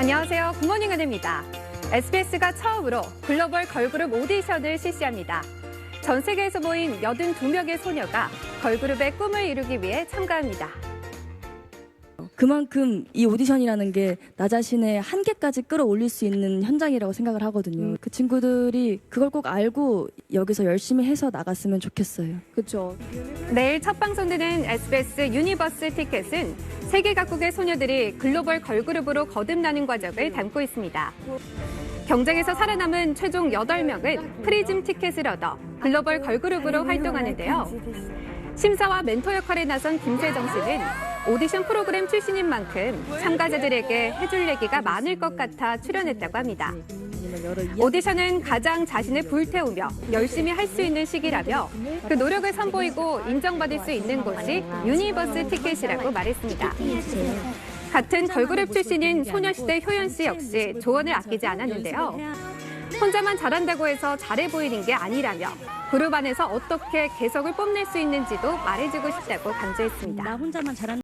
안녕하세요. 굿모닝 은혜입니다. SBS가 처음으로 글로벌 걸그룹 오디션을 실시합니다. 전 세계에서 모인 82명의 소녀가 걸그룹의 꿈을 이루기 위해 참가합니다. 그만큼 이 오디션이라는 게 나 자신의 한계까지 끌어올릴 수 있는 현장이라고 생각을 하거든요. 그 친구들이 그걸 꼭 알고 여기서 열심히 해서 나갔으면 좋겠어요. 그렇죠. 내일 첫 방송되는 SBS 유니버스 티켓은 세계 각국의 소녀들이 글로벌 걸그룹으로 거듭나는 과정을 담고 있습니다. 경쟁에서 살아남은 최종 8명은 프리즘 티켓을 얻어 글로벌 걸그룹으로 활동하는데요. 심사와 멘토 역할에 나선 김세정 씨는 오디션 프로그램 출신인 만큼 참가자들에게 해줄 얘기가 많을 것 같아 출연했다고 합니다. 오디션은 가장 자신을 불태우며 열심히 할 수 있는 시기라며 그 노력을 선보이고 인정받을 수 있는 곳이 유니버스 티켓이라고 말했습니다. 같은 걸그룹 출신인 소녀시대 효연 씨 역시 조언을 아끼지 않았는데요. 혼자만 잘한다고 해서 잘해 보이는 게 아니라며 그룹 안에서 어떻게 개성을 뽐낼 수 있는지도 말해주고 싶다고 강조했습니다. 나 혼자만 잘한